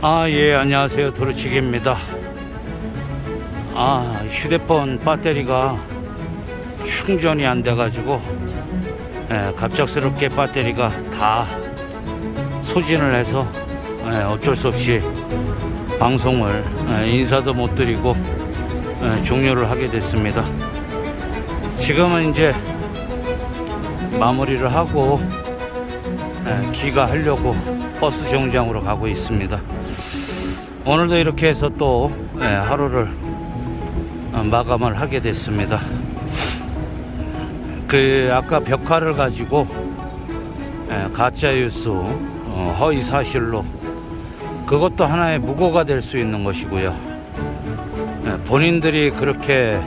아, 예, 안녕하세요. 도르치기입니다. 아, 휴대폰 배터리가 충전이 안 돼가지고, 예, 갑작스럽게 배터리가 다 소진을 해서, 예, 어쩔 수 없이 방송을 예, 인사도 못 드리고, 예, 종료를 하게 됐습니다. 지금은 이제 마무리를 하고, 예, 귀가 하려고 버스 정류장으로 가고 있습니다. 오늘도 이렇게 해서 또 예, 하루를 어, 마감을 하게 됐습니다. 그 아까 벽화를 가지고 예, 가짜 뉴스 어, 허위 사실로 그것도 하나의 무고가 될 수 있는 것이고요. 예, 본인들이 그렇게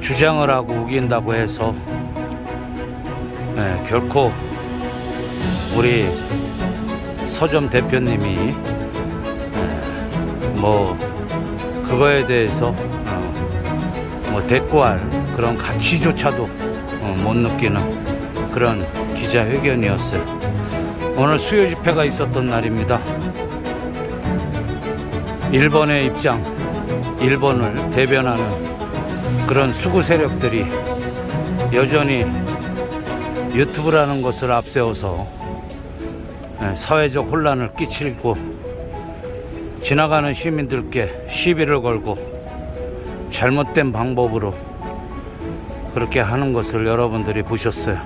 주장을 하고 우긴다고 해서 예, 결코 우리 서점 대표님이 뭐 그거에 대해서 어, 뭐 대꾸할 그런 가치조차도 어, 못 느끼는 그런 기자회견이었어요. 오늘 수요 집회가 있었던 날입니다. 일본의 입장, 일본을 대변하는 그런 수구 세력들이 여전히 유튜브라는 것을 앞세워서 예, 사회적 혼란을 끼치고 지나가는 시민들께 시비를 걸고 잘못된 방법으로 그렇게 하는 것을 여러분들이 보셨어요.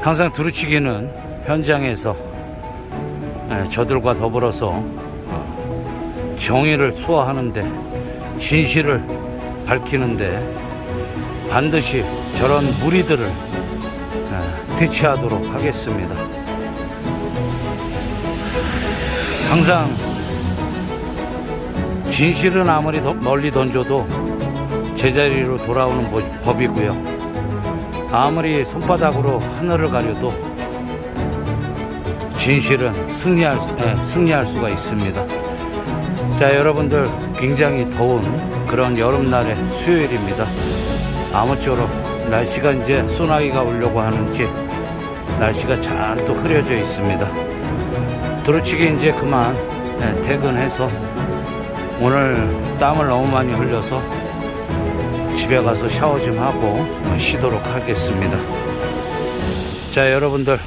항상 두루치기는 현장에서 예, 저들과 더불어서 어, 정의를 수호하는데 진실을 밝히는데 반드시 저런 무리들을 예, 퇴치하도록 하겠습니다. 항상 진실은 아무리 더 멀리 던져도 제자리로 돌아오는 법- 법이고요. 아무리 손바닥으로 하늘을 가려도 진실은 승리할, 수- 예, 승리할 수가 있습니다. 자, 여러분들 굉장히 더운 그런 여름날의 수요일입니다. 아무쪼록 날씨가 이제 소나기가 오려고 하는지 날씨가 잘또 흐려져 있습니다. 도로치기 이제 그만 예, 퇴근해서 오늘 땀을 너무 많이 흘려서 집에 가서 샤워 좀 하고 쉬도록 하겠습니다. 자, 여러분들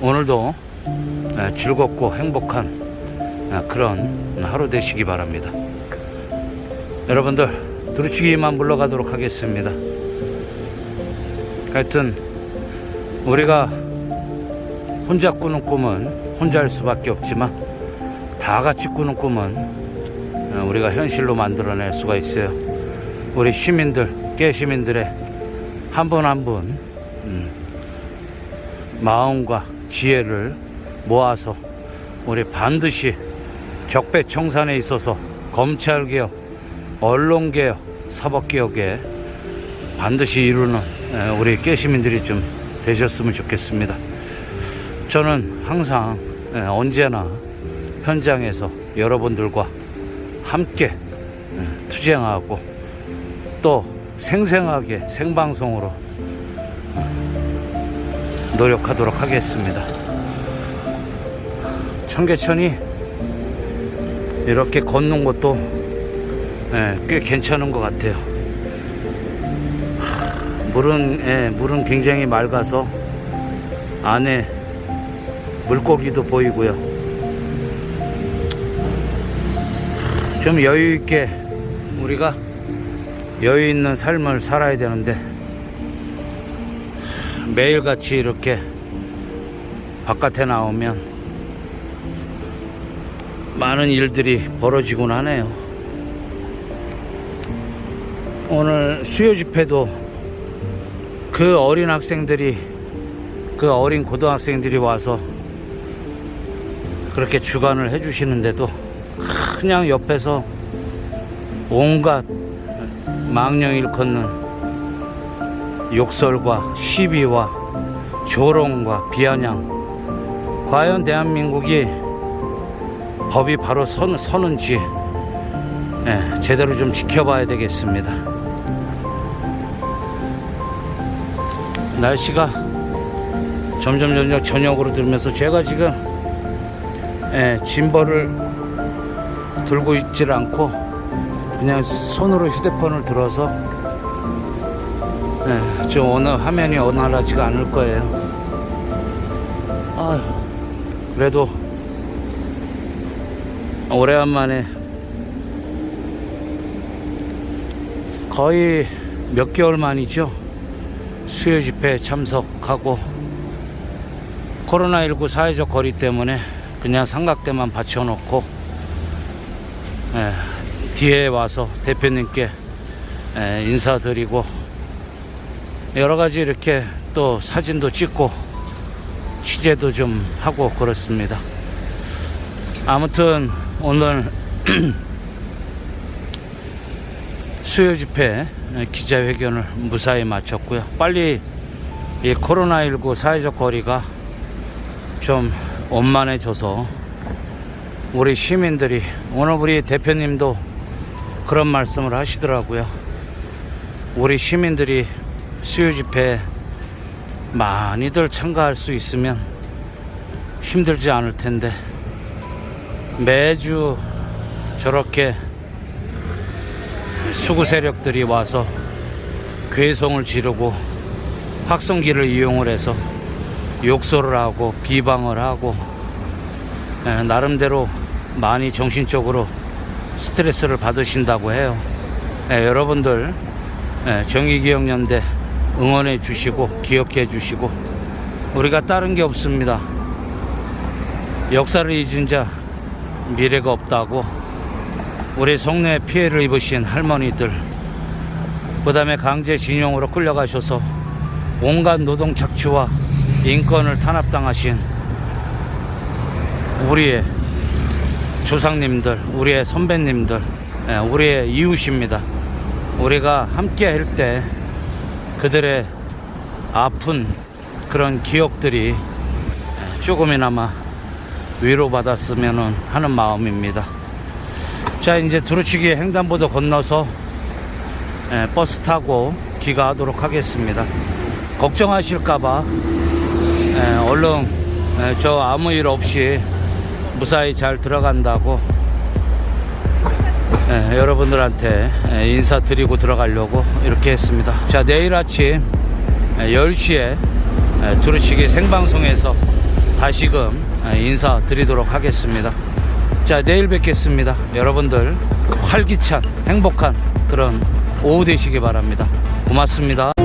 오늘도 예, 즐겁고 행복한 예, 그런 하루 되시기 바랍니다. 여러분들 두루치기만 물러가도록 하겠습니다. 하여튼 우리가 혼자 꾸는 꿈은 혼자 할 수밖에 없지만 다 같이 꾸는 꿈은 어, 우리가 현실로 만들어낼 수가 있어요. 우리 시민들, 깨 시민들의 한 분 한분 음, 마음과 지혜를 모아서 우리 반드시 적폐청산에 있어서 검찰개혁, 언론개혁, 사법개혁에 반드시 이루는 에, 우리 깨시민들이 좀 되셨으면 좋겠습니다. 저는 항상 에, 언제나 현장에서 여러분들과 함께 에, 투쟁하고 또 생생하게 생방송으로 어, 노력하도록 하겠습니다. 청계천이 이렇게 걷는 것도 예, 꽤 괜찮은 것 같아요. 하, 물은 예, 물은 굉장히 맑아서 안에 물고기도 보이고요. 좀 여유 있게 우리가 여유 있는 삶을 살아야 되는데 매일같이 이렇게 바깥에 나오면 많은 일들이 벌어지곤 하네요. 오늘 수요 집회도 그 어린 학생들이 그 어린 고등학생들이 와서 그렇게 주관을 해주시는데도 그냥 옆에서 온갖 망령 일컫는 욕설과 시비와 조롱과 비아냥 과연 대한민국이 법이 바로 선, 서는지 예, 제대로 좀 지켜봐야 되겠습니다. 날씨가 점점 점점 저녁으로 들면서 제가 지금 예, 짐벌을 들고 있질 않고 그냥 손으로 휴대폰을 들어서 예, 저 오늘 화면이 원활하지가 않을 거예요. 아휴, 그래도 오래간만에 거의 몇 개월 만이죠. 수요 집회에 참석하고 코로나19 사회적 거리 때문에 그냥 삼각대만 받쳐놓고 예, 뒤에 와서 대표님께 예, 인사드리고 여러 가지 이렇게 또 사진도 찍고 취재도 좀 하고 그렇습니다. 아무튼 오늘 수요 집회 기자회견을 무사히 마쳤고요. 빨리 이 코로나19 사회적 거리가 좀 원만해져서 우리 시민들이 오늘 우리 대표님도 그런 말씀을 하시더라고요. 우리 시민들이 수요 집회에 많이들 참가할 수 있으면 힘들지 않을 텐데 매주 저렇게 수구 세력들이 와서 괴성을 지르고 확성기를 이용을 해서 욕설을 하고 비방을 하고 에, 나름대로 많이 정신적으로 스트레스를 받으신다고 해요. 에, 여러분들 에, 정의기억연대 응원해 주시고 기억해 주시고 우리가 다른 게 없습니다. 역사를 잊은 자 미래가 없다고 우리 송내 피해를 입으신 할머니들 그 다음에 강제징용으로 끌려가셔서 온갖 노동 착취와 인권을 탄압당하신 우리의 조상님들, 우리의 선배님들, 예, 우리의 이웃입니다. 우리가 함께 할 때 그들의 아픈 그런 기억들이 예, 조금이나마 위로받았으면 하는 마음입니다. 자, 이제 두루치기 횡단보도 건너서 예, 버스 타고 귀가하도록 하겠습니다. 걱정하실까봐 예, 얼른 예, 저 아무 일 없이 무사히 잘 들어간다고 예, 여러분들한테 예, 인사드리고 들어가려고 이렇게 했습니다. 자 내일 아침 예, 10시에 예, 두루치기 생방송에서 다시금 예, 인사드리도록 하겠습니다. 자 내일 뵙겠습니다. 여러분들 활기찬 행복한 그런 오후 되시기 바랍니다. 고맙습니다.